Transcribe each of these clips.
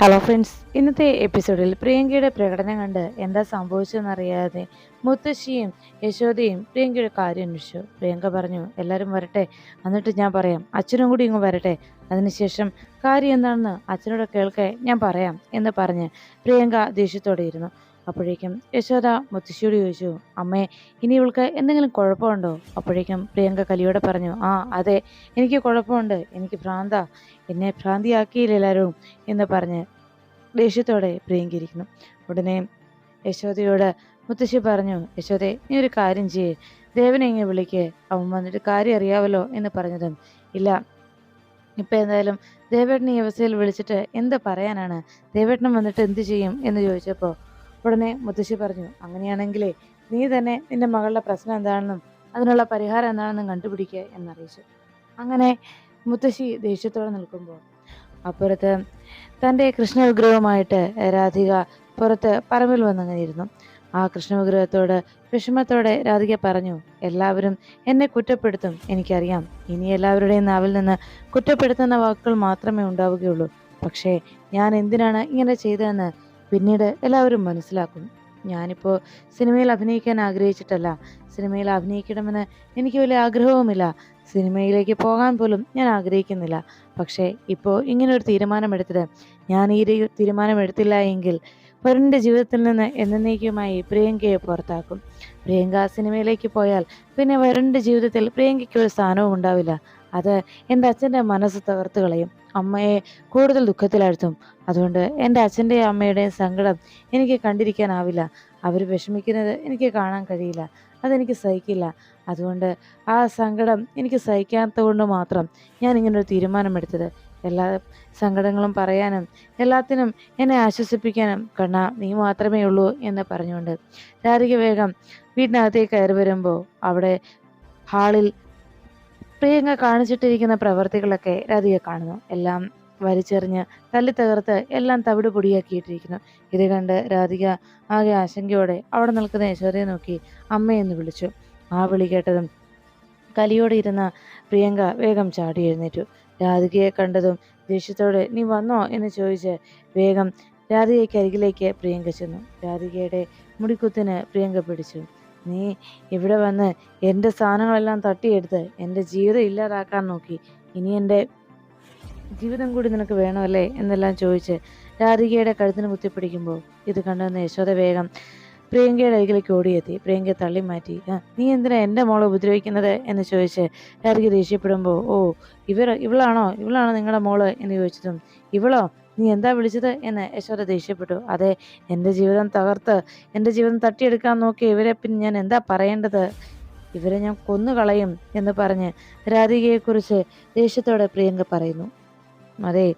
Hello friends ഇന്നത്തെ എപ്പിസോഡിൽ പ്രിയങ്കയുടെ പ്രകടനം കണ്ട് എന്താ സംഭവിച്ചതെന്നറിയാതെ മുത്തശ്ശിയും യശോദയും പ്രിയങ്കയുടെ കാര്യം അന്വേഷിച്ചു. പ്രിയങ്ക പറഞ്ഞു എല്ലാവരും വരട്ടെ. എന്നിട്ട് ഞാൻ പറയാം. അച്ഛനും കൂടി ഇങ്ങ് വരട്ടെ. അതിനുശേഷം കാര്യം എന്താണെന്ന് അച്ഛനോട് കേൾക്കേ ഞാൻ പറയാം എന്ന് പറഞ്ഞ് പ്രിയങ്ക ദേഷ്യത്തോടെ ഇരുന്നു. അപ്പോഴേക്കും യശോദ മുത്തശ്ശിയോട് ചോദിച്ചു അമ്മേ ഇനി ഇവൾക്ക് എന്തെങ്കിലും കുഴപ്പമുണ്ടോ? അപ്പോഴേക്കും പ്രിയങ്ക കലിയോടെ പറഞ്ഞു ആ അതെ എനിക്ക് കുഴപ്പമുണ്ട് എനിക്ക് ഭ്രാന്ത എന്നെ ഭ്രാന്തിയാക്കിയില്ല എല്ലാവരും എന്ന് പറഞ്ഞ് ദേഷ്യത്തോടെ പ്രിയങ്ക പ്രിയങ്കിരിക്കുന്നു ഉടനെ യശോദയോട് മുത്തശ്ശി പറഞ്ഞു യശോദെ നീ ഒരു കാര്യം ചെയ്യേ ദേവനെ ഇങ്ങനെ വിളിക്ക് അവൻ വന്നിട്ട് കാര്യം അറിയാവല്ലോ എന്ന് പറഞ്ഞതും ഇല്ല ഇപ്പം എന്തായാലും ദേവേട്ടനെ ഈ അവസ്ഥയിൽ വിളിച്ചിട്ട് എന്ത് പറയാനാണ്? ദേവേട്ടൻ വന്നിട്ട് എന്ത് ചെയ്യും? എന്ന് ചോദിച്ചപ്പോൾ ഉടനെ മുത്തശ്ശി പറഞ്ഞു അങ്ങനെയാണെങ്കിലേ നീ തന്നെ നിന്റെ മകളുടെ പ്രശ്നം എന്താണെന്നും അതിനുള്ള പരിഹാരം എന്താണെന്നും കണ്ടുപിടിക്കുക എന്നറിയിച്ചു. അങ്ങനെ മുത്തശ്ശി ദേഷ്യത്തോടെ നിൽക്കുമ്പോൾ അപ്പുറത്ത് തന്റെ കൃഷ്ണ വിഗ്രഹവുമായിട്ട് രാധിക പുറത്ത് പറമ്പിൽ വന്നങ്ങനെ ഇരുന്നു ആ കൃഷ്ണവിഗ്രഹത്തോട് വിഷമത്തോടെ രാധിക പറഞ്ഞു എല്ലാവരും എന്നെ കുറ്റപ്പെടുത്തും എനിക്കറിയാം. ഇനി എല്ലാവരുടെയും നാവിൽ നിന്ന് കുറ്റപ്പെടുത്തുന്ന വാക്കുകൾ മാത്രമേ ഉണ്ടാവുകയുള്ളൂ. പക്ഷേ ഞാൻ എന്തിനാണ് ഇങ്ങനെ ചെയ്തതെന്ന് പിന്നീട് എല്ലാവരും മനസ്സിലാക്കും. ഞാനിപ്പോൾ സിനിമയിൽ അഭിനയിക്കാൻ ആഗ്രഹിച്ചിട്ടല്ല. സിനിമയിൽ അഭിനയിക്കണമെന്ന് എനിക്ക് വലിയ ആഗ്രഹവുമില്ല. സിനിമയിലേക്ക് പോകാൻ പോലും ഞാൻ ആഗ്രഹിക്കുന്നില്ല. പക്ഷേ ഇപ്പോൾ ഇങ്ങനൊരു തീരുമാനമെടുത്തത് ഞാൻ ഈ തീരുമാനമെടുത്തില്ല എങ്കിൽ വരുണിന്റെ ജീവിതത്തിൽ നിന്ന് എന്നേക്കുമായി പ്രിയങ്കയെ പുറത്താക്കും. പ്രിയങ്ക സിനിമയിലേക്ക് പോയാൽ പിന്നെ വരുണിന്റെ ജീവിതത്തിൽ പ്രിയങ്കയ്ക്ക് ഒരു സ്ഥാനവും ഉണ്ടാവില്ല. അത് എന്റെ അച്ഛന്റെ മനസ്സ് തകർത്ത് കളയും. അമ്മയെ കൂടുതൽ ദുഃഖത്തിലാഴ്ത്തും. അതുകൊണ്ട് എന്റെ അച്ഛന്റെയും അമ്മയുടെയും സങ്കടം എനിക്ക് കണ്ടിരിക്കാനാവില്ല. അവർ വിഷമിക്കുന്നത് എനിക്ക് കാണാൻ കഴിയില്ല. അതെനിക്ക് സഹിക്കില്ല. അതുകൊണ്ട് ആ സങ്കടം എനിക്ക് സഹിക്കാത്തത് കൊണ്ട് മാത്രം ഞാൻ ഇങ്ങനൊരു തീരുമാനമെടുത്തത്. എല്ലാ സങ്കടങ്ങളും പറയാനും എല്ലാത്തിനും എന്നെ ആശ്വസിപ്പിക്കാനും കണ്ണ നീ മാത്രമേ ഉള്ളൂ എന്ന് പറഞ്ഞുകൊണ്ട് രാധിക വേഗം വീടിനകത്തേക്ക് കയറി വരുമ്പോൾ അവിടെ ഹാളിൽ പ്രിയങ്ക കാണിച്ചിട്ടിരിക്കുന്ന പ്രവർത്തികളൊക്കെ രാധിക കാണുന്നു. എല്ലാം വലിച്ചെറിഞ്ഞ് തല്ലി തകർത്ത് എല്ലാം തവിട് പൊടിയാക്കിയിട്ടിരിക്കുന്നു ഇത് കണ്ട് രാധിക ആകെ ആശങ്കയോടെ അവിടെ നിൽക്കുന്ന യശോദയെ നോക്കി അമ്മയെന്ന് വിളിച്ചു. ആ വിളി കേട്ടതും കലിയോടെ ഇരുന്ന പ്രിയങ്ക വേഗം ചാടി എഴുന്നേറ്റു. രാധികയെ കണ്ടതും ദേഷ്യത്തോടെ നീ വന്നോ? എന്ന് ചോദിച്ച് വേഗം രാധികയ്ക്ക് അരികിലേക്ക് പ്രിയങ്ക ചെന്നു. രാധികയുടെ മുടിക്കുത്തിന് പ്രിയങ്ക പിടിച്ചു. നീ ഇവിടെ വന്ന് എന്റെ സാധനങ്ങളെല്ലാം തട്ടിയെടുത്ത് എന്റെ ജീവിതം ഇല്ലാതാക്കാൻ നോക്കി. ഇനി എന്റെ ജീവിതം കൂടി നിനക്ക് വേണമല്ലേ? എന്നെല്ലാം ചോദിച്ച് രാധികയുടെ കഴുത്തിന് കുത്തിപ്പിടിക്കുമ്പോൾ ഇത് കണ്ടുവന്ന യശോദ വേഗം പ്രിയങ്കയുടെ അരികിലേക്ക് ഓടിയെത്തി. പ്രിയങ്കയെ തള്ളി മാറ്റി. നീ എന്തിനാ എന്റെ മോളെ ഉപദ്രവിക്കുന്നത്? എന്ന് ചോദിച്ച് രാധിക ദേഷ്യപ്പെടുമ്പോൾ ഓ ഇവർ ഇവളാണോ? ഇവളാണോ നിങ്ങളുടെ മോൾ? എന്ന് ചോദിച്ചതും ഇവളോ? നീ എന്താ വിളിച്ചത് എന്ന് യശോദ ദേഷ്യപ്പെട്ടു. അതെ എന്റെ ജീവിതം തകർത്ത് എന്റെ ജീവിതം തട്ടിയെടുക്കാൻ നോക്കി ഇവരെ പിന്നെ ഞാൻ എന്താ പറയേണ്ടത്? ഇവരെ ഞാൻ കൊന്നുകളയും എന്ന് പറഞ്ഞ് രാധികയെക്കുറിച്ച് ദേഷ്യത്തോടെ പ്രിയങ്ക പറയുന്നു. അതെ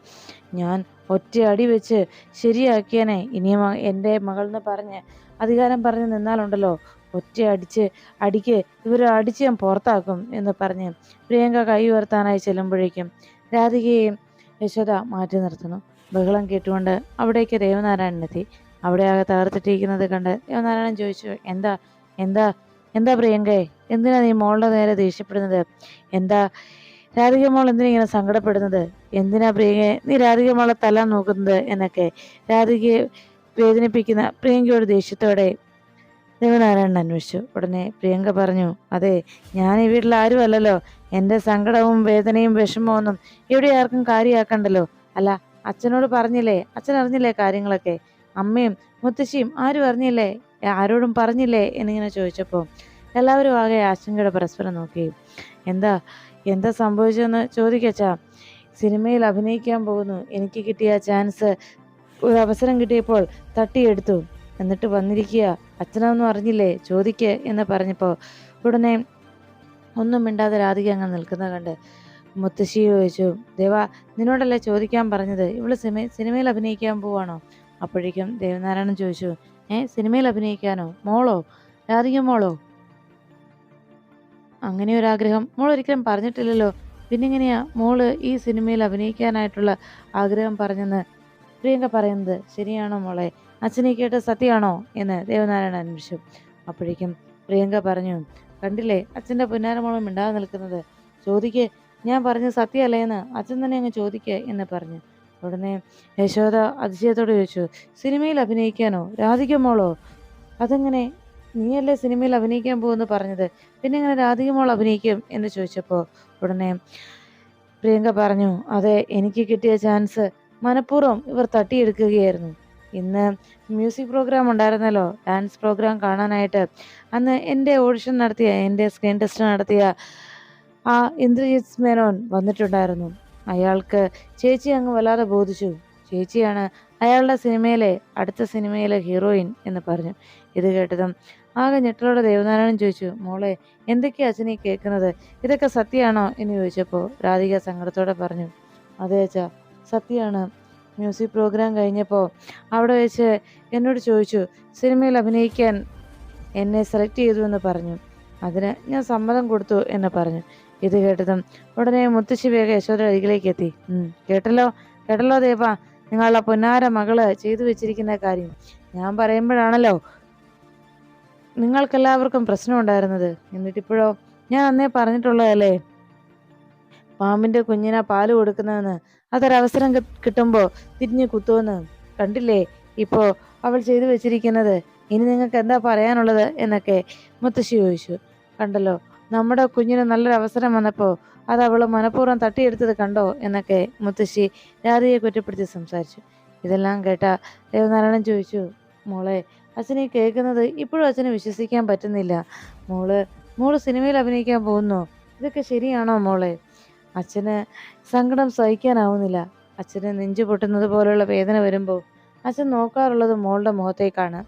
ഞാൻ ഒറ്റ അടി വെച്ച് ശരിയാക്കിയനെ. ഇനിയും എന്റെ മകൾ എന്ന് പറഞ്ഞ് അധികാരം പറഞ്ഞ് നിന്നാലുണ്ടല്ലോ. ഒറ്റ അടിച്ച് അടിക്ക് ഇവരെ അടിച്ച് ഞാൻ പുറത്താക്കും എന്ന് പറഞ്ഞ് പ്രിയങ്ക കൈ ഉയർത്താനായി ചെല്ലുമ്പോഴേക്കും രാധികയെയും യശോദ മാറ്റി നിർത്തുന്നു. ബഹളം കേട്ടുകൊണ്ട് അവിടേക്ക് ദേവനാരായണൻ എത്തി. അവിടെ ആകെ തകർത്തിട്ടിരിക്കുന്നത് കണ്ട് ദേവനാരായണൻ ചോദിച്ചു എന്താ എന്താ എന്താ പ്രിയങ്കേ? എന്തിനാ നീ മോളുടെ നേരെ ദേഷ്യപ്പെടുന്നത്? എന്താ രാധിക മോൾ എന്തിനെ ഇങ്ങനെ സങ്കടപ്പെടുന്നത്? എന്തിനാ പ്രിയങ്കയെ നീ രാധിക മോളെ തല നോക്കുന്നത്? എന്നൊക്കെ രാധികയെ വേദനിപ്പിക്കുന്ന പ്രിയങ്കയോട് ദേഷ്യത്തോടെ ദേവനാരായണൻ അന്വേഷിച്ചു. ഉടനെ പ്രിയങ്ക പറഞ്ഞു അതെ ഞാൻ ഈ വീട്ടിൽ ആരുമല്ലല്ലോ. എന്റെ സങ്കടവും വേദനയും വിഷമവും ഒന്നും ഇവിടെ ആർക്കും കാര്യമാക്കണ്ടല്ലോ. അല്ല അച്ഛനോട് പറഞ്ഞില്ലേ? അച്ഛൻ അറിഞ്ഞില്ലേ കാര്യങ്ങളൊക്കെ? അമ്മയും മുത്തശ്ശിയും ആരും അറിഞ്ഞില്ലേ? ആരോടും പറഞ്ഞില്ലേ? എന്നിങ്ങനെ ചോദിച്ചപ്പോൾ എല്ലാവരും ആകെ ആശങ്കയുടെ പരസ്പരം നോക്കി. എന്താ? എന്താ സംഭവിച്ചതെന്ന് ചോദിക്കച്ചാ സിനിമയിൽ അഭിനയിക്കാൻ പോകുന്നു. എനിക്ക് കിട്ടിയ ചാൻസ് ഒരു അവസരം കിട്ടിയപ്പോൾ തട്ടിയെടുത്തു. എന്നിട്ട് വന്നിരിക്കുക. അച്ഛനൊന്നും അറിഞ്ഞില്ലേ? ചോദിക്കുക എന്ന് പറഞ്ഞപ്പോൾ ഉടനെ ഒന്നും മിണ്ടാതെ രാധിക അങ്ങ് നിൽക്കുന്നത് കണ്ട് മുത്തശ്ശി ചോദിച്ചു ദേവാ നിന്നോടല്ലേ ചോദിക്കാൻ പറഞ്ഞത്? ഇവൾ സിനിമ സിനിമയിൽ അഭിനയിക്കാൻ പോവാണോ? അപ്പോഴേക്കും ദേവനാരായണൻ ചോദിച്ചു ഏ സിനിമയിൽ അഭിനയിക്കാനോ? മോളോ? രാധിക മോളോ? അങ്ങനെ ഒരു ആഗ്രഹം മോൾ ഒരിക്കലും പറഞ്ഞിട്ടില്ലല്ലോ. പിന്നെങ്ങനെയാ മോൾ ഈ സിനിമയിൽ അഭിനയിക്കാനായിട്ടുള്ള ആഗ്രഹം പറഞ്ഞെന്ന് പ്രിയങ്ക പറയുന്നത് ശരിയാണോ മോളെ? അച്ഛനെ കേട്ട് സത്യമാണോ എന്ന് ദേവനാരായണൻ അന്വേഷിച്ചു. അപ്പോഴേക്കും പ്രിയങ്ക പറഞ്ഞു കണ്ടില്ലേ അച്ഛന്റെ പുന്നാരമോളം മിണ്ടാതെ നിൽക്കുന്നത്. ചോദിക്ക് ഞാൻ പറഞ്ഞ സത്യമല്ലേന്ന്? അച്ഛൻ തന്നെ അങ്ങ് ചോദിക്കുക എന്ന് പറഞ്ഞു. ഉടനെ യശോദ അതിശയത്തോട് ചോദിച്ചു സിനിമയിൽ അഭിനയിക്കാനോ? രാധികമോളോ അതെങ്ങനെ നീയല്ലേ സിനിമയിൽ അഭിനയിക്കാൻ പോകുമെന്ന് പറഞ്ഞത്. പിന്നെ എങ്ങനെ രാധികമോൾ അഭിനയിക്കും? എന്ന് ചോദിച്ചപ്പോൾ ഉടനെ പ്രിയങ്ക പറഞ്ഞു അതെ എനിക്ക് കിട്ടിയ ചാൻസ് മനഃപൂർവം ഇവർ തട്ടിയെടുക്കുകയായിരുന്നു. ഇന്ന് മ്യൂസിക് പ്രോഗ്രാം ഉണ്ടായിരുന്നല്ലോ ഡാൻസ് പ്രോഗ്രാം കാണാനായിട്ട്. അന്ന് എന്റെ ഓഡിഷൻ നടത്തിയ എന്റെ സ്ക്രീൻ ടെസ്റ്റ് നടത്തിയ ആ ഇന്ദ്രജിത് മേനോൻ വന്നിട്ടുണ്ടായിരുന്നു. അയാൾക്ക് ചേച്ചി അങ്ങ് വല്ലാതെ ബോധിച്ചു. ചേച്ചിയാണ് അയാളുടെ സിനിമയിലെ അടുത്ത സിനിമയിലെ ഹീറോയിൻ എന്ന് പറഞ്ഞു. ഇത് കേട്ടതും ആകെ ഞെട്ടലോടെ ദേവനാരായണൻ ചോദിച്ചു മോളെ എന്തൊക്കെയാ അച്ഛനീ കേൾക്കുന്നത്? ഇതൊക്കെ സത്യമാണോ? എന്ന് ചോദിച്ചപ്പോൾ രാധിക സങ്കടത്തോടെ പറഞ്ഞു അതെ അച്ഛാ സത്യമാണ്. മ്യൂസിക് പ്രോഗ്രാം കഴിഞ്ഞപ്പോൾ അവിടെ വെച്ച് എന്നോട് ചോദിച്ചു സിനിമയിൽ അഭിനയിക്കാൻ എന്നെ സെലക്ട് ചെയ്തു എന്ന് പറഞ്ഞു. അതിന് ഞാൻ സമ്മതം കൊടുത്തു എന്ന് പറഞ്ഞു. ഇത് കേട്ടതും ഉടനെ മുത്തശ്ശി വേഗം യശോദ അരികിലേക്ക് എത്തി. കേട്ടല്ലോ? കേട്ടല്ലോ ദേവ. നിങ്ങളുടെ പൊന്നാര മകൾ ചെയ്തു വെച്ചിരിക്കുന്ന കാര്യം. ഞാൻ പറയുമ്പോഴാണല്ലോ നിങ്ങൾക്കെല്ലാവർക്കും പ്രശ്നം ഉണ്ടായിരുന്നത്. എന്നിട്ടിപ്പോഴോ? ഞാൻ അന്നേ പറഞ്ഞിട്ടുള്ളതല്ലേ? പാമ്പിന്റെ കുഞ്ഞിനാ പാൽ കൊടുക്കുന്നതെന്ന് അതൊരവസരം കിട്ടുമ്പോ തിരിഞ്ഞു കുത്തുമെന്ന് കണ്ടില്ലേ? ഇപ്പോ അവൾ ചെയ്തു വെച്ചിരിക്കുന്നത്. ഇനി നിങ്ങൾക്ക് എന്താ പറയാനുള്ളത് എന്നൊക്കെ മുത്തശ്ശി ചോദിച്ചു. കണ്ടല്ലോ? നമ്മുടെ കുഞ്ഞിന് നല്ലൊരു അവസരം വന്നപ്പോൾ അത് അവൾ മനഃപൂർവം തട്ടിയെടുത്തത് കണ്ടോ എന്നൊക്കെ മുത്തശ്ശി രാധയെ കുറ്റപ്പെടുത്തി സംസാരിച്ചു. ഇതെല്ലാം കേട്ട ദേവനാരായണൻ ചോദിച്ചു മോളെ അച്ഛനെ കേൾക്കുന്നത് ഇപ്പോഴും അച്ഛനെ വിശ്വസിക്കാൻ പറ്റുന്നില്ല. മോൾ മോൾ സിനിമയിൽ അഭിനയിക്കാൻ പോകുന്നു. ഇതൊക്കെ ശരിയാണോ മോളെ? അച്ഛന് സങ്കടം സഹിക്കാനാവുന്നില്ല. അച്ഛന് നെഞ്ചു പൊട്ടുന്നത് പോലെയുള്ള വേദന വരുമ്പോൾ അച്ഛൻ നോക്കാറുള്ളത് മോളുടെ മുഖത്തേക്കാണ്.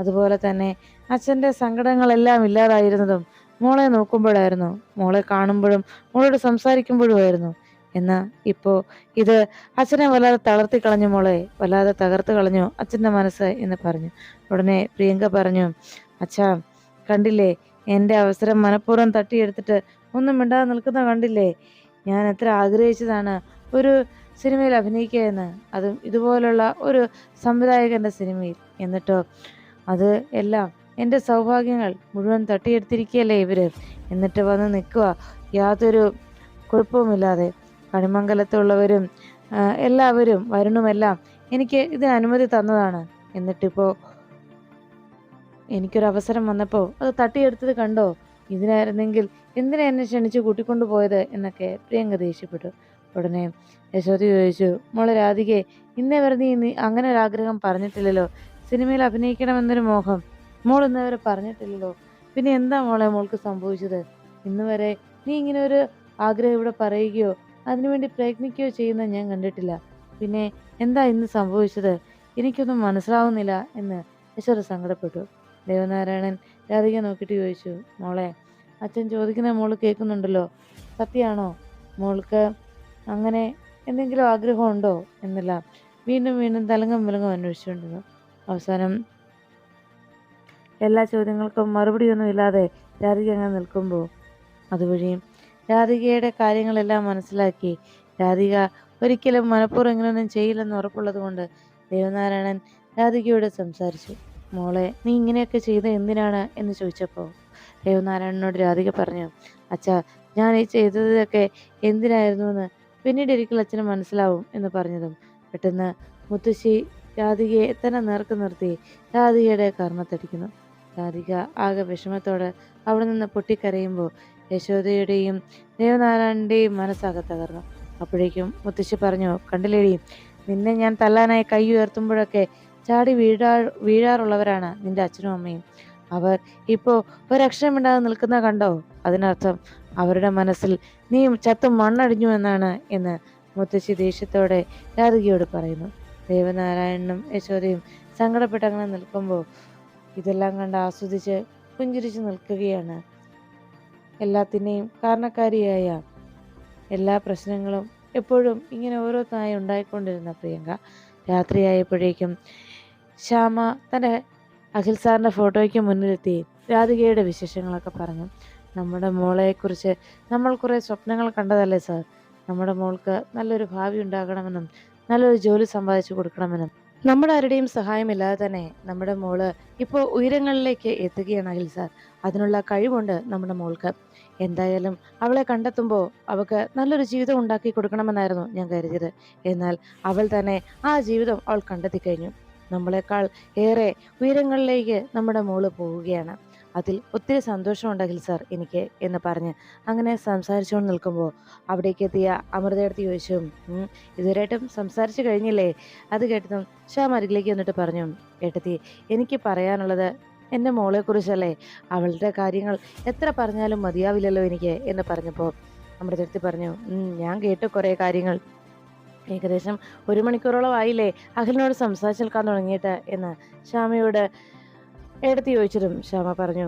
അതുപോലെ തന്നെ അച്ഛന്റെ സങ്കടങ്ങളെല്ലാം ഇല്ലാതായിരുന്നതും മോളെ നോക്കുമ്പോഴായിരുന്നു. മോളെ കാണുമ്പോഴും മോളോട് സംസാരിക്കുമ്പോഴുമായിരുന്നു. എന്നാ ഇപ്പോ ഇത് അച്ഛനെ വല്ലാതെ തളർത്തി കളഞ്ഞു മോളെ. വല്ലാതെ തകർത്ത് കളഞ്ഞു അച്ഛന്റെ മനസ്സ് എന്ന് പറഞ്ഞു. ഉടനെ പ്രിയങ്ക പറഞ്ഞു അച്ഛാ കണ്ടില്ലേ? എന്റെ അവസരം മനഃപൂർവം തട്ടിയെടുത്തിട്ട് ഒന്നും മിണ്ടാതെ നിൽക്കുന്ന കണ്ടില്ലേ? ഞാൻ എത്ര ആഗ്രഹിച്ചതാണ് ഒരു സിനിമയിൽ അഭിനയിക്കുക എന്ന് അതും ഇതുപോലുള്ള ഒരു സംവിധായകന്റെ സിനിമയിൽ. എന്നിട്ടോ അത് എല്ലാം എന്റെ സൗഭാഗ്യങ്ങൾ മുഴുവൻ തട്ടിയെടുത്തിരിക്കുകയല്ലേ ഇവർ? എന്നിട്ട് വന്ന് നിൽക്കുക. യാതൊരു കുഴപ്പവുമില്ലാതെ കണിമംഗലത്തുള്ളവരും എല്ലാവരും വരുണുമെല്ലാം എനിക്ക് ഇതിന് അനുമതി തന്നതാണ്. എന്നിട്ടിപ്പോൾ എനിക്കൊരു അവസരം വന്നപ്പോൾ അത് തട്ടിയെടുത്തത് കണ്ടോ? ഇതിനായിരുന്നെങ്കിൽ എന്തിനാ എന്നെ ക്ഷണിച്ച് കൂട്ടിക്കൊണ്ടു പോയത് എന്നൊക്കെ പ്രിയങ്ക ദേഷ്യപ്പെട്ടു. ഉടനെ യശോദി ചോദിച്ചു മോളെ രാധികെ ഇന്നേ വരെ നീ അങ്ങനെ ഒരു ആഗ്രഹം പറഞ്ഞിട്ടില്ലല്ലോ. സിനിമയിൽ അഭിനയിക്കണമെന്നൊരു മോഹം മോൾ ഇന്നവരെ പറഞ്ഞിട്ടില്ലല്ലോ. പിന്നെ എന്താ മോളെ മോൾക്ക് സംഭവിച്ചത്? ഇന്ന് വരെ നീ ഇങ്ങനെ ഒരു ആഗ്രഹം ഇവിടെ പറയുകയോ അതിനുവേണ്ടി പ്രയത്നിക്കുകയോ ചെയ്യുന്ന ഞാൻ കണ്ടിട്ടില്ല. പിന്നെ എന്താ ഇന്ന് സംഭവിച്ചത്? എനിക്കൊന്നും മനസ്സിലാവുന്നില്ല എന്ന് യശോദ സങ്കടപ്പെട്ടു. ദേവനാരായണൻ രാധിക നോക്കിയിട്ട് ചോദിച്ചു മോളെ അച്ഛൻ ചോദിക്കുന്ന മോൾ കേൾക്കുന്നുണ്ടല്ലോ. സത്യാണോ മോൾക്ക് അങ്ങനെ എന്തെങ്കിലും ആഗ്രഹമുണ്ടോ എന്നെല്ലാം. വീണ്ടും വീണ്ടും തലങ്ങം വിലങ്ങും അന്വേഷിച്ചുകൊണ്ടിരുന്നു. അവസാനം എല്ലാ ചോദ്യങ്ങൾക്കും മറുപടിയൊന്നുമില്ലാതെ രാധിക അങ്ങനെ നിൽക്കുമ്പോൾ അതുവഴിയും രാധികയുടെ കാര്യങ്ങളെല്ലാം മനസ്സിലാക്കി. രാധിക ഒരിക്കലും മനഃപൂർവം ഇങ്ങനെയൊന്നും ചെയ്യില്ലെന്ന് ഉറപ്പുള്ളത് കൊണ്ട് ദേവനാരായണൻ രാധികയോട് സംസാരിച്ചു. മോളെ നീ ഇങ്ങനെയൊക്കെ ചെയ്ത എന്തിനാണ്? എന്ന് ചോദിച്ചപ്പോൾ ദേവനാരായണനോട് രാധിക പറഞ്ഞു അച്ഛാ ഞാൻ ഈ ചെയ്തതൊക്കെ എന്തിനായിരുന്നു എന്ന് പിന്നീട് ഒരിക്കൽ അച്ഛന് മനസ്സിലാവും എന്ന് പറഞ്ഞതും. പെട്ടെന്ന് മുത്തശ്ശി രാധികയെ തന്നെ നേർക്ക് നിർത്തി രാധികയുടെ കർമ്മത്തടിക്കുന്നു. രാധിക ആകെ വിഷമത്തോടെ അവിടെ നിന്ന് പൊട്ടിക്കരയുമ്പോൾ യശോദയുടെയും ദേവനാരായണന്റെയും മനസ്സാകെ തകർന്നു. അപ്പോഴേക്കും മുത്തശ്ശി പറഞ്ഞു കണ്ടില്ലേടി നിന്നെ ഞാൻ തല്ലാനായി കൈ ഉയർത്തുമ്പോഴൊക്കെ ചാടി വീഴാ വീഴാറുള്ളവരാണ് നിന്റെ അച്ഛനും അമ്മയും. അവർ ഇപ്പോൾ ഒരക്ഷരമിണ്ടാതെ നിൽക്കുന്ന കണ്ടോ? അതിനർത്ഥം അവരുടെ മനസ്സിൽ നീ ചത്തും മണ്ണടിഞ്ഞു എന്നാണ് എന്ന് മുത്തശ്ശി ദേഷ്യത്തോടെ രാധികയോട് പറയുന്നു. ദേവനാരായണനും യശോദയും സങ്കടപ്പെട്ടങ്ങനെ നിൽക്കുമ്പോൾ ഇതെല്ലാം കണ്ട് ആസ്വദിച്ച് പുഞ്ചിരിച്ച് നിൽക്കുകയാണ്. എല്ലാത്തിനെയും കാരണക്കാരിയായ എല്ലാ പ്രശ്നങ്ങളും എപ്പോഴും ഇങ്ങനെ ഓരോന്നായി ഉണ്ടായിക്കൊണ്ടിരുന്ന പ്രിയങ്ക. രാത്രിയായപ്പോഴേക്കും ശ്യാമ തന്റെ അഖിൽ സാറിന്റെ ഫോട്ടോയ്ക്ക് മുന്നിലെത്തി രാധികയുടെ വിശേഷങ്ങളൊക്കെ പറഞ്ഞു. നമ്മുടെ മോളെക്കുറിച്ച് നമ്മൾ കുറേ സ്വപ്നങ്ങൾ കണ്ടതല്ലേ സാർ? നമ്മുടെ മോൾക്ക് നല്ലൊരു ഭാവി ഉണ്ടാകണമെന്നും നല്ലൊരു ജോലി സമ്പാദിച്ചു കൊടുക്കണമെന്നും. നമ്മുടെ ആരുടെയും സഹായമില്ലാതെ തന്നെ നമ്മുടെ മോൾ ഇപ്പോൾ ഉയരങ്ങളിലേക്ക് എത്തുകയാണ് അഖിൽ സാർ അതിനുള്ള കഴിവുണ്ട് നമ്മുടെ മോൾക്ക്. എന്തായാലും അവളെ കണ്ടെത്തുമ്പോൾ അവൾക്ക് നല്ലൊരു ജീവിതം ഉണ്ടാക്കി കൊടുക്കണമെന്നായിരുന്നു ഞാൻ കരുതിയത്. എന്നാൽ അവൾ തന്നെ ആ ജീവിതം അവൾ കണ്ടെത്തി കഴിഞ്ഞു. നമ്മളെക്കാൾ ഏറെ ഉയരങ്ങളിലേക്ക് നമ്മുടെ മോൾ പോവുകയാണ്. അതിൽ ഒത്തിരി സന്തോഷമുണ്ട് അഖിൽ സാർ എനിക്ക് എന്ന് പറഞ്ഞ് അങ്ങനെ സംസാരിച്ചുകൊണ്ട് നിൽക്കുമ്പോൾ അവിടേക്ക് എത്തിയ അമൃതയെടുത്ത് ചോദിച്ചു "ഉം, ഇതുവരെയായിട്ടും സംസാരിച്ചു കഴിഞ്ഞില്ലേ? അത് കേട്ടതും ശ്യാം അരികിലേക്ക് വന്നിട്ട് പറഞ്ഞു ഏട്ടത്തി എനിക്ക് പറയാനുള്ളത് എന്റെ മോളെക്കുറിച്ചല്ലേ? അവളുടെ കാര്യങ്ങൾ എത്ര പറഞ്ഞാലും മതിയാവില്ലല്ലോ എനിക്ക്? എന്ന് പറഞ്ഞപ്പോൾ അമൃതയെടുത്ത് പറഞ്ഞു ഞാൻ കേട്ടു കുറേ കാര്യങ്ങൾ. ഏകദേശം ഒരു മണിക്കൂറോളം ആയില്ലേ അഖിലിനോട് സംസാരിച്ചേൽക്കാൻ തുടങ്ങിയിട്ട്? എന്ന് ശ്യാമയോട് എടുത്ത് ചോദിച്ചിട്ടും ശ്യാമ പറഞ്ഞു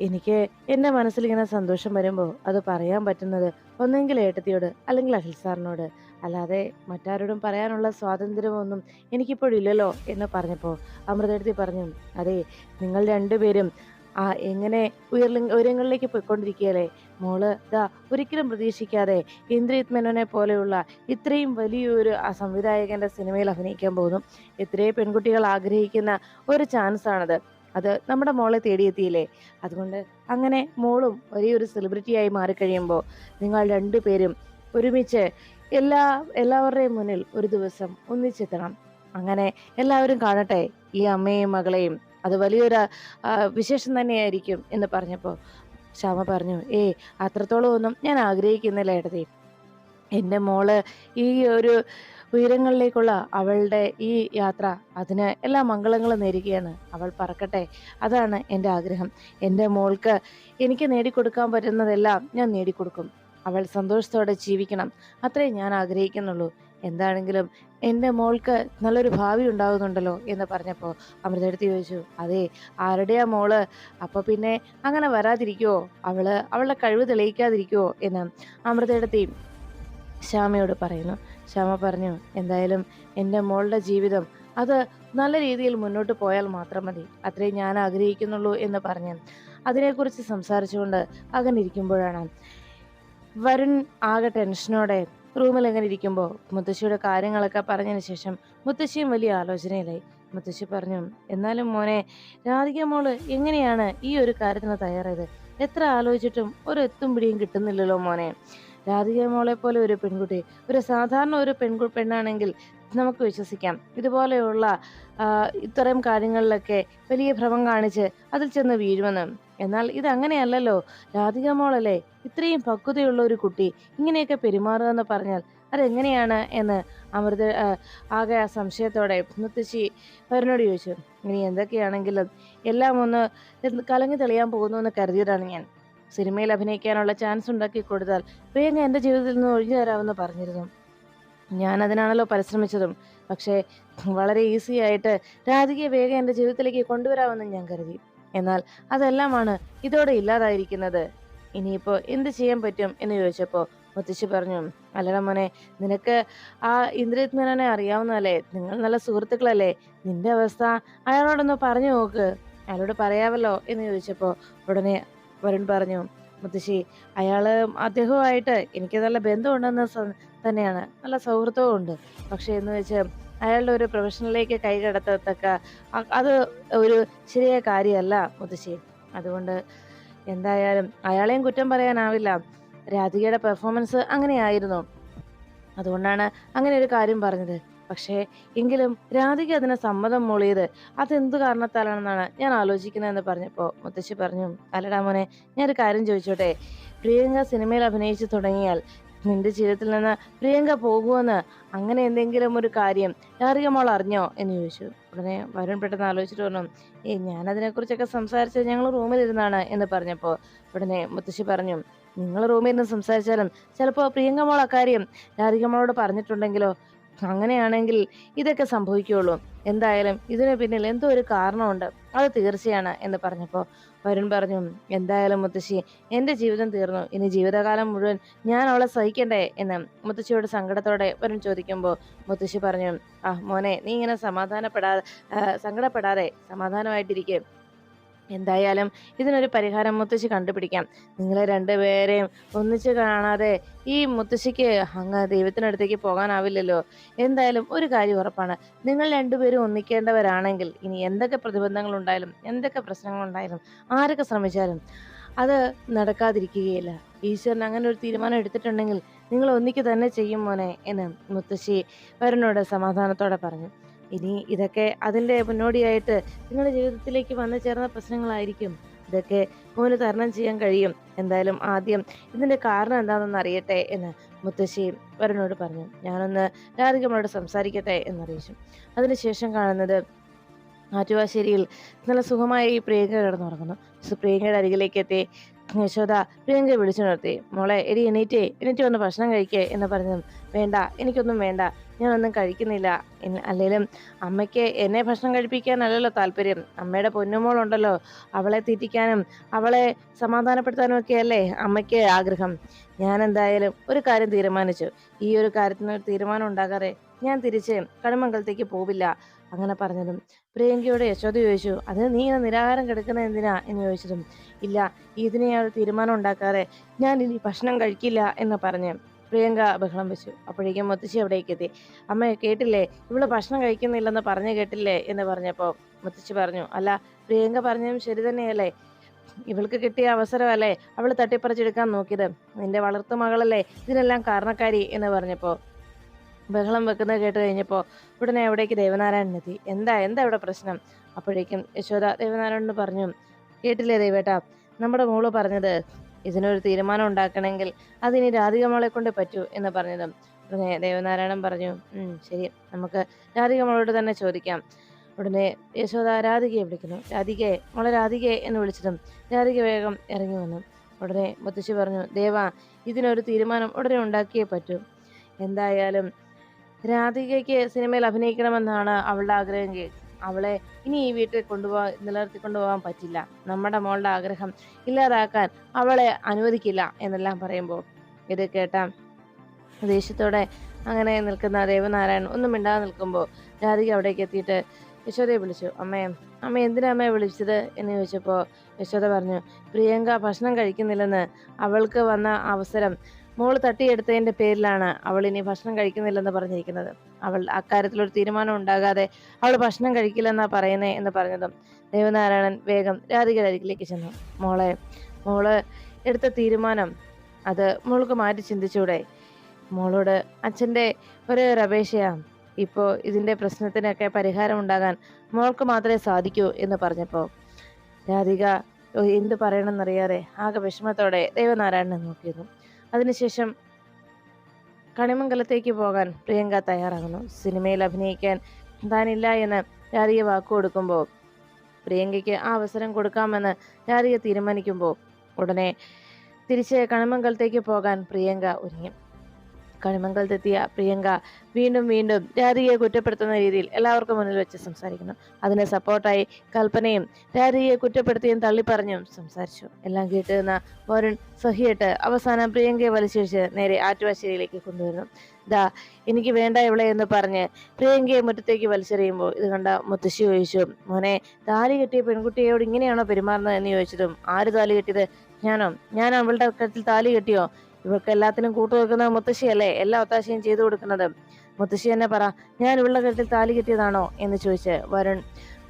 എനിക്ക് എന്റെ മനസ്സിലിങ്ങനെ സന്തോഷം വരുമ്പോൾ അത് പറയാൻ പറ്റുന്നത് ഒന്നെങ്കിൽ ഏട്ടത്തിയോട് അല്ലെങ്കിൽ അഖിൽ സാറിനോട്. അല്ലാതെ മറ്റാരോടും പറയാനുള്ള സ്വാതന്ത്ര്യമൊന്നും എനിക്കിപ്പോഴില്ലല്ലോ എന്ന് പറഞ്ഞപ്പോൾ അമൃതേടത്തി പറഞ്ഞു അതെ നിങ്ങൾ രണ്ടുപേരും ആ എങ്ങനെ ഉയർലി ഉയരങ്ങളിലേക്ക് പോയിക്കൊണ്ടിരിക്കുകയല്ലേ? മോൾ ദാ ഒരിക്കലും പ്രതീക്ഷിക്കാതെ ഇന്ദ്രിത് മേനോനെ പോലെയുള്ള ഇത്രയും വലിയൊരു ആ സംവിധായകന്റെ സിനിമയിൽ അഭിനയിക്കാൻ പോകുന്നു. എത്രയോ പെൺകുട്ടികൾ ആഗ്രഹിക്കുന്ന ഒരു ചാൻസ് ആണത്. അത് നമ്മുടെ മോളെ തേടിയെത്തിയില്ലേ? അതുകൊണ്ട് അങ്ങനെ മോളും ഒരേ ഒരു സെലിബ്രിറ്റിയായി മാറിക്കഴിയുമ്പോൾ നിങ്ങൾ രണ്ടുപേരും ഒരുമിച്ച് എല്ലാ എല്ലാവരുടെയും മുന്നിൽ ഒരു ദിവസം ഒന്നിച്ചെത്തണം. അങ്ങനെ എല്ലാവരും കാണട്ടെ ഈ അമ്മയും മകളെയും. അത് വലിയൊരു വിശേഷം തന്നെയായിരിക്കും എന്ന് പറഞ്ഞപ്പോൾ ശ്യാമ പറഞ്ഞു ഏ അത്രത്തോളം ഒന്നും ഞാൻ ആഗ്രഹിക്കുന്നില്ല ഏട്ടതി എന്റെ മോൾ ഈ ഒരു ഉയരങ്ങളിലേക്കുള്ള അവളുടെ ഈ യാത്ര അതിന് എല്ലാ മംഗളങ്ങളും നേരുകയാണ്. അവൾ പറക്കട്ടെ അതാണ് എന്റെ ആഗ്രഹം. എന്റെ മോൾക്ക് എനിക്ക് നേടിക്കൊടുക്കാൻ പറ്റുന്നതെല്ലാം ഞാൻ നേടിക്കൊടുക്കും. അവൾ സന്തോഷത്തോടെ ജീവിക്കണം. അത്രേ ഞാൻ ആഗ്രഹിക്കുന്നുള്ളൂ. എന്താണെങ്കിലും എന്റെ മോൾക്ക് നല്ലൊരു ഭാവി ഉണ്ടാകുന്നുണ്ടല്ലോ എന്ന് പറഞ്ഞപ്പോൾ അമൃതടുത്ത് ചോദിച്ചു അതെ ആരുടെയാ മോൾ? അപ്പോൾ പിന്നെ അങ്ങനെ വരാതിരിക്കുമോ അവൾ അവളുടെ കഴിവ് തെളിയിക്കാതിരിക്കുമോ എന്ന് അമൃതയെടുത്തി ശ്യാമയോട് പറയുന്നു. ശ്യാമ പറഞ്ഞു എന്തായാലും എന്റെ മോളുടെ ജീവിതം അത് നല്ല രീതിയിൽ മുന്നോട്ട് പോയാൽ മാത്രം മതി. അത്രേ ഞാൻ ആഗ്രഹിക്കുന്നുള്ളൂ എന്ന് പറഞ്ഞു അതിനെക്കുറിച്ച് സംസാരിച്ചുകൊണ്ട് ഇരിക്കുമ്പോഴാണ്. വരുൺ ആകെ ടെൻഷനോടെ റൂമിൽ എങ്ങനെ ഇരിക്കുമ്പോൾ മുത്തശ്ശിയുടെ കാര്യങ്ങളൊക്കെ പറഞ്ഞതിന് ശേഷം മുത്തശ്ശിയും വലിയ ആലോചനയിലായി. മുത്തശ്ശി പറഞ്ഞു എന്നാലും മോനെ രാധിക മോൾ എങ്ങനെയാണ് ഈ ഒരു കാര്യത്തിന് തയ്യാറായത്? എത്ര ആലോചിച്ചിട്ടും ഒരു എത്തും പിടിയും കിട്ടുന്നില്ലല്ലോ മോനെ. രാധിക മോളെ പോലെ ഒരു പെൺകുട്ടി ഒരു സാധാരണ ഒരു പെൺകു പെണ്ണാണെങ്കിൽ നമുക്ക് വിശ്വസിക്കാം. ഇതുപോലെയുള്ള ഇത്തരം കാര്യങ്ങളിലൊക്കെ വലിയ ഭ്രമം കാണിച്ച് അതിൽ ചെന്ന് വീഴുമെന്ന്. എന്നാൽ ഇത് അങ്ങനെയല്ലല്ലോ രാധിക മോളല്ലേ ഇത്രയും പക്വതയുള്ള ഒരു കുട്ടി ഇങ്ങനെയൊക്കെ പെരുമാറുക എന്ന് പറഞ്ഞാൽ അതെങ്ങനെയാണ് എന്ന് അമൃത ആകെ സംശയത്തോടെ മുത്തശ്ശി അവരനോട് ചോദിച്ചു. ഇനി എന്തൊക്കെയാണെങ്കിലും എല്ലാം ഒന്ന് കലങ്ങി തെളിയാൻ പോകുന്നു എന്ന് കരുതിയതാണ് ഞാൻ. സിനിമയിൽ അഭിനയിക്കാനുള്ള ചാൻസ് ഉണ്ടാക്കി കൊടുത്താൽ പ്രിയങ്ക എന്റെ ജീവിതത്തിൽ നിന്ന് ഒഴിഞ്ഞു തരാമെന്ന് പറഞ്ഞിരുന്നു. ഞാൻ അതിനാണല്ലോ പരിശ്രമിച്ചതും. പക്ഷേ വളരെ ഈസി ആയിട്ട് രാധികയെ വേഗം എന്റെ ജീവിതത്തിലേക്ക് കൊണ്ടുവരാമെന്ന് ഞാൻ കരുതി. എന്നാൽ അതെല്ലാമാണ് ഇതോടെ ഇല്ലാതായിരിക്കുന്നത്. ഇനിയിപ്പോൾ എന്ത് ചെയ്യാൻ പറ്റും എന്ന് ചോദിച്ചപ്പോൾ മുത്തശ്ശി പറഞ്ഞു അല്ലട മോനെ നിനക്ക് ആ ഇന്ദ്രജിത് മേനോനെ അറിയാവുന്നതല്ലേ? നിങ്ങൾ നല്ല സുഹൃത്തുക്കളല്ലേ? നിന്റെ അവസ്ഥ അയാളോടൊന്ന് പറഞ്ഞു നോക്ക്. അയാളോട് പറയാമല്ലോ എന്ന് ചോദിച്ചപ്പോൾ ഉടനെ വരുൺ പറഞ്ഞു മുത്തശ്ശി അയാൾ അദ്ദേഹവുമായിട്ട് എനിക്ക് നല്ല ബന്ധമുണ്ടെന്ന് തന്നെയാണ്. നല്ല സൗഹൃദവും ഉണ്ട്. പക്ഷേ എന്ന് വെച്ച് അയാളുടെ ഒരു പ്രൊഫഷനിലേക്ക് കൈ കടത്തത്തക്ക അത് ഒരു ശരിയായ കാര്യമല്ല മുത്തശ്ശി. അതുകൊണ്ട് എന്തായാലും അയാളെയും കുറ്റം പറയാനാവില്ല. രാധികയുടെ പെർഫോമൻസ് അങ്ങനെയായിരുന്നു. അതുകൊണ്ടാണ് അങ്ങനെ ഒരു കാര്യം പറഞ്ഞത്. പക്ഷേ എങ്കിലും രാധിക അതിന് സമ്മതം മൂളിയത് അതെന്തു കാരണത്താലാണെന്നാണ് ഞാൻ ആലോചിക്കുന്നതെന്ന് പറഞ്ഞപ്പോൾ മുത്തശ്ശി പറഞ്ഞു അല്ലടാ മോനെ ഞാനൊരു കാര്യം ചോദിച്ചോട്ടെ. പ്രിയങ്ക സിനിമയിൽ അഭിനയിച്ചു തുടങ്ങിയാൽ നിന്റെ ജീവിതത്തിൽ നിന്ന് പ്രിയങ്ക പോകുമെന്ന് അങ്ങനെ എന്തെങ്കിലും ഒരു കാര്യം രാധിക മോൾ അറിഞ്ഞോ? എന്ന് ചോദിച്ചു. ഉടനെ വരുൺ പെട്ടെന്ന് ആലോചിച്ചിട്ട് പറഞ്ഞു ഏ ഞാനതിനെക്കുറിച്ചൊക്കെ സംസാരിച്ചത് ഞങ്ങൾ റൂമിലിരുന്നാണ് എന്ന് പറഞ്ഞപ്പോൾ ഉടനെ മുത്തശ്ശി പറഞ്ഞു നിങ്ങൾ റൂമിൽ നിന്ന് സംസാരിച്ചാലും ചിലപ്പോൾ പ്രിയങ്ക മോൾ അക്കാര്യം രാധിക മോളോട് പറഞ്ഞിട്ടുണ്ടെങ്കിലോ? അങ്ങനെയാണെങ്കിൽ ഇതൊക്കെ സംഭവിക്കുകയുള്ളൂ എന്തായാലും ഇതിന് പിന്നിൽ എന്തോ ഒരു കാരണമുണ്ട്. അത് തീർച്ചയാണ് എന്ന് പറഞ്ഞപ്പോൾ വരുൺ പറഞ്ഞു എന്തായാലും മുത്തശ്ശി എന്റെ ജീവിതം തീർന്നു. ഇനി ജീവിതകാലം മുഴുവൻ ഞാൻ അവളെ സഹിക്കണ്ടേ? എന്ന് മുത്തശ്ശിയോട് സങ്കടത്തോടെ വരുൺ ചോദിക്കുമ്പോൾ മുത്തശ്ശി പറഞ്ഞു ആ മോനെ നീ ഇങ്ങനെ സമാധാനപ്പെടാതെ സങ്കടപ്പെടാതെ സമാധാനമായിട്ടിരിക്കെ. എന്തായാലും ഇതിനൊരു പരിഹാരം മുത്തശ്ശി കണ്ടുപിടിക്കാം. നിങ്ങളെ രണ്ടുപേരെയും ഒന്നിച്ച് കാണാതെ ഈ മുത്തശ്ശിക്ക് അങ്ങ് ദൈവത്തിനടുത്തേക്ക് പോകാനാവില്ലല്ലോ. എന്തായാലും ഒരു കാര്യം ഉറപ്പാണ്. നിങ്ങൾ രണ്ടുപേരും ഒന്നിക്കേണ്ടവരാണെങ്കിൽ ഇനി എന്തൊക്കെ പ്രതിബന്ധങ്ങൾ ഉണ്ടായാലും എന്തൊക്കെ പ്രശ്നങ്ങൾ ഉണ്ടായാലും ആരൊക്കെ ശ്രമിച്ചാലും അത് നടക്കാതിരിക്കുകയില്ല. ഈശ്വരൻ അങ്ങനെ ഒരു തീരുമാനം എടുത്തിട്ടുണ്ടെങ്കിൽ നിങ്ങൾ ഒന്നിക്ക് തന്നെ ചെയ്യും മോനെ എന്ന് മുത്തശ്ശി വരുണോട് സമാധാനത്തോടെ പറഞ്ഞു. ഇനി ഇതൊക്കെ അതിന്റെ മുന്നോടിയായിട്ട് നിങ്ങളുടെ ജീവിതത്തിലേക്ക് വന്നു ചേർന്ന പ്രശ്നങ്ങളായിരിക്കും. ഇതൊക്കെ മോന് തരണം ചെയ്യാൻ കഴിയും. എന്തായാലും ആദ്യം ഇതിന്റെ കാരണം എന്താണെന്ന് അറിയട്ടെ എന്ന് മുത്തശ്ശി വരനോട് പറഞ്ഞു. ഞാനൊന്ന് രാധികമ്മയോട് സംസാരിക്കട്ടെ എന്നറിയിച്ചു. അതിനുശേഷം കാണുന്നത് ആറ്റുവാശ്ശേരിയിൽ നല്ല സുഖമായി പ്രിയങ്ക കിടന്നുറങ്ങുന്നു പ്രിയങ്കയുടെ അരികിലേക്ക് എത്തി. യശോദ പ്രിയങ്ക വിളിച്ചു നിർത്തി. മോളെ എടി എണീറ്റേ എണീറ്റ് വന്ന് ഭക്ഷണം കഴിക്കേ എന്ന് പറഞ്ഞു വേണ്ട എനിക്കൊന്നും വേണ്ട. ഞാനൊന്നും കഴിക്കുന്നില്ല. അല്ലെങ്കിലും അമ്മയ്ക്ക് എന്നെ ഭക്ഷണം കഴിപ്പിക്കാനല്ലല്ലോ താല്പര്യം. അമ്മയുടെ പൊന്നുമോളുണ്ടല്ലോ അവളെ തീറ്റിക്കാനും അവളെ സമാധാനപ്പെടുത്താനും ഒക്കെയല്ലേ അമ്മയ്ക്ക് ആഗ്രഹം. ഞാൻ എന്തായാലും ഒരു കാര്യം തീരുമാനിച്ചു. ഈ ഒരു കാര്യത്തിന് ഒരു തീരുമാനം ഉണ്ടാകാതെ ഞാൻ തിരിച്ച് കടുമംഗലത്തേക്ക് പോവില്ല. അങ്ങനെ പറഞ്ഞതും പ്രിയങ്കയോട് യശോദ ചോദിച്ചു അത് നീ ഇങ്ങനെ നിരാഹാരം കിടക്കുന്ന എന്തിനാ? എന്ന് ചോദിച്ചതും ഇല്ല ഇതിനെ ഒരു തീരുമാനം ഉണ്ടാക്കാതെ ഞാൻ ഇനി ഭക്ഷണം കഴിക്കില്ല എന്ന് പറഞ്ഞ് പ്രിയങ്ക ബഹളം വെച്ചു. അപ്പോഴേക്കും മുത്തശ്ശി അവിടേക്ക് എത്തി. അമ്മ കേട്ടില്ലേ? ഇവൾ ഭക്ഷണം കഴിക്കുന്നില്ലെന്ന് പറഞ്ഞു കേട്ടില്ലേ? എന്ന് പറഞ്ഞപ്പോൾ മുത്തശ്ശി പറഞ്ഞു അല്ല പ്രിയങ്ക പറഞ്ഞതും ശരി തന്നെയല്ലേ? ഇവൾക്ക് കിട്ടിയ അവസരമല്ലേ അവൾ തട്ടിപ്പറിച്ചെടുക്കാൻ നോക്കിയത്? നിന്റെ വളർത്തു മകളല്ലേ? ഇതിനെല്ലാം കാരണക്കാരി? എന്ന് പറഞ്ഞപ്പോൾ ബഹളം വെക്കുന്നത് കേട്ട് കഴിഞ്ഞപ്പോൾ ഉടനെ അവിടേക്ക് ദേവനാരായണൻ എത്തി. എന്താ? എന്താ ഇവിടെ പ്രശ്നം? അപ്പോഴേക്കും യശോദ ദേവനാരായണൻ പറഞ്ഞു കേട്ടില്ലേ ദേവേട്ട? നമ്മുടെ മോൾ പറഞ്ഞത് ഇതിനൊരു തീരുമാനം ഉണ്ടാക്കണമെങ്കിൽ അതിനി രാധികമോളെ കൊണ്ട് പറ്റൂ എന്ന് പറഞ്ഞതും. ഉടനെ ദേവനാരായണൻ പറഞ്ഞു ശരി. നമുക്ക് രാധികമോളോട് തന്നെ ചോദിക്കാം. ഉടനെ യശോദ രാധികയെ വിളിക്കുന്നു. രാധികയെ മോളെ രാധികയെ എന്ന് വിളിച്ചതും രാധിക വേഗം ഇറങ്ങി വന്നു. ഉടനെ മുത്തശ്ശി പറഞ്ഞു ദേവ ഇതിനൊരു തീരുമാനം ഉടനെ ഉണ്ടാക്കിയേ പറ്റൂ. എന്തായാലും രാധികയ്ക്ക് സിനിമയിൽ അഭിനയിക്കണമെന്നാണ് അവളുടെ ആഗ്രഹമെങ്കിൽ അവളെ ഇനി ഈ വീട്ടിൽ കൊണ്ടുപോകാൻ നിലനിർത്തി കൊണ്ടുപോകാൻ പറ്റില്ല. നമ്മുടെ മോളുടെ ആഗ്രഹം ഇല്ലാതാക്കാൻ അവളെ അനുവദിക്കില്ല എന്നെല്ലാം പറയുമ്പോൾ ഇത് കേട്ട ദേഷ്യത്തോടെ അങ്ങനെ നിൽക്കുന്ന ദേവനാരായണൻ ഒന്നും മിണ്ടാതെ നിൽക്കുമ്പോൾ രാധിക അവിടേക്ക് എത്തിയിട്ട് യശോദയെ വിളിച്ചു. അമ്മയെ അമ്മ എന്തിനാ അമ്മയെ വിളിച്ചത്? എന്ന് ചോദിച്ചപ്പോൾ യശോദ പറഞ്ഞു പ്രിയങ്ക ഭക്ഷണം കഴിക്കുന്നില്ലെന്ന് അവൾക്ക് വന്ന അവസരം മോൾ തട്ടിയെടുത്തതിന്റെ പേരിലാണ് അവൾ ഇനി ഭക്ഷണം കഴിക്കുന്നില്ലെന്ന് പറഞ്ഞിരിക്കുന്നത്. അവൾ അക്കാര്യത്തിലൊരു തീരുമാനം ഉണ്ടാകാതെ അവൾ ഭക്ഷണം കഴിക്കില്ലെന്നാ പറയുന്നേ എന്ന് പറഞ്ഞതും ദേവനാരായണൻ വേഗം രാധികയുടെ അരികിലേക്ക് ചെന്നു. മോളെ മോൾ എടുത്ത തീരുമാനം അത് മോൾക്ക് മാറ്റി ചിന്തിച്ചൂടെ? മോളോട് അച്ഛന്റെ ഒരേ ഒരു അപേക്ഷയാണ് ഇപ്പോൾ ഇതിന്റെ പ്രശ്നത്തിനൊക്കെ പരിഹാരം ഉണ്ടാകാൻ മോൾക്ക് മാത്രമേ സാധിക്കൂ എന്ന് പറഞ്ഞപ്പോൾ രാധിക എന്ത് പറയണമെന്നറിയാതെ? ആകെ വിഷമത്തോടെ ദേവനാരായണനെ നോക്കിയിരുന്നു. അതിനുശേഷം കണിമംഗലത്തേക്ക് പോകാൻ പ്രിയങ്ക തയ്യാറാകുന്നു. സിനിമയിൽ അഭിനയിക്കാൻ താനില്ല എന്ന് രാധിക വാക്കു കൊടുക്കുമ്പോൾ പ്രിയങ്കയ്ക്ക് ആ അവസരം കൊടുക്കാമെന്ന് രാധിക തീരുമാനിക്കുമ്പോൾ ഉടനെ തിരിച്ച് കണിമംഗലത്തേക്ക് പോകാൻ പ്രിയങ്ക ഒരുങ്ങി. കണിമംഗലത്തെത്തിയ പ്രിയങ്ക വീണ്ടും വീണ്ടും രാധികയെ കുറ്റപ്പെടുത്തുന്ന രീതിയിൽ എല്ലാവർക്കും മുന്നിൽ വെച്ച് സംസാരിക്കുന്നു. അതിന് സപ്പോർട്ടായി കൽപ്പനയും രാധികയെ കുറ്റപ്പെടുത്തിയും തള്ളിപ്പറഞ്ഞും സംസാരിച്ചു. എല്ലാം കേട്ടുനിന്ന വരുൺ സഹിയിട്ട് അവസാനം പ്രിയങ്കയെ വലിച്ചിഴിച്ച് നേരെ ആറ്റുവാശ്ശേരിയിലേക്ക് കൊണ്ടുവരുന്നു ദാ എനിക്ക് വേണ്ട ഇവിടെ എന്ന് പറഞ്ഞ് പ്രിയങ്കയെ മുറ്റത്തേക്ക് വലിച്ചെറിയുമ്പോൾ ഇത് കണ്ട മുത്തശ്ശി ചോദിച്ചു മോനെ താലി കെട്ടിയ പെൺകുട്ടിയോട് ഇങ്ങനെയാണോ പെരുമാറുന്നത് എന്ന് ചോദിച്ചതും ആര് താലി കെട്ടിയത്? ഞാനോ? ഞാൻ അവളുടെ കത്തിൽ താലി കെട്ടിയോ? ഇവർക്ക് എല്ലാത്തിനും കൂട്ടു വെക്കുന്നത് മുത്തശ്ശിയല്ലേ എല്ലാ ഒത്താശയും ചെയ്തു കൊടുക്കുന്നത്? മുത്തശ്ശി തന്നെ പറ ഞാൻ ഇവളുടെ കരുത്തിൽ താലി കിട്ടിയതാണോ? എന്ന് ചോദിച്ച് വരുൺ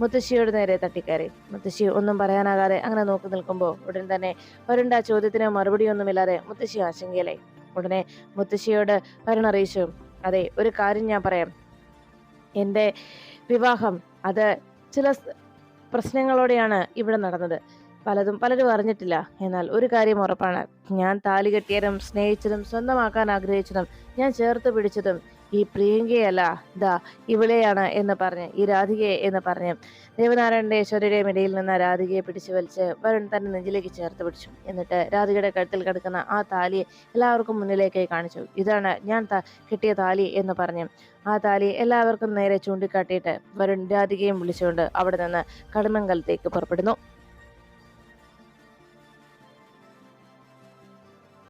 മുത്തശ്ശിയോട് നേരെ തട്ടിക്കയറി. മുത്തശ്ശി ഒന്നും പറയാനാകാതെ അങ്ങനെ നോക്കി നിൽക്കുമ്പോൾ ഉടൻ തന്നെ വരുണ്ട ആ ചോദ്യത്തിന് മറുപടിയൊന്നുമില്ലാതെ മുത്തശ്ശി ആശങ്കയിലായി. ഉടനെ മുത്തശ്ശിയോട് വരുൺ അറിയിച്ചു അതെ ഒരു കാര്യം ഞാൻ പറയാം. എന്റെ വിവാഹം അത് ചില പ്രശ്നങ്ങളോടെയാണ് ഇവിടെ നടന്നത്. പലതും പലരും അറിഞ്ഞിട്ടില്ല. എന്നാൽ ഒരു കാര്യം ഉറപ്പാണ്. ഞാൻ താലി കെട്ടിയതും സ്നേഹിച്ചതും സ്വന്തമാക്കാൻ ആഗ്രഹിച്ചതും ഞാൻ ചേർത്ത് പിടിച്ചതും ഈ പ്രിയങ്കയല്ല. ദാ ഇവിളെയാണ് എന്ന് പറഞ്ഞ് ഈ രാധികയെ എന്ന് പറഞ്ഞ് ദേവനാരായണന്റെ യശോദയുടെയും ഇടയിൽ നിന്ന് രാധികയെ പിടിച്ചു വലിച്ച് വരുൺ തന്നെ നെഞ്ചിലേക്ക് ചേർത്ത് പിടിച്ചു. എന്നിട്ട് രാധികയുടെ കഴുത്തിൽ കിടക്കുന്ന ആ താലിയെ എല്ലാവർക്കും മുന്നിലേക്ക് കാണിച്ചു. ഇതാണ് ഞാൻ കിട്ടിയ താലി എന്ന് പറഞ്ഞു. ആ താലി എല്ലാവർക്കും നേരെ ചൂണ്ടിക്കാട്ടിയിട്ട് വരുൺ രാധികയും വിളിച്ചുകൊണ്ട് അവിടെ നിന്ന് കടുമങ്കലത്തേക്ക് പുറപ്പെടുന്നു.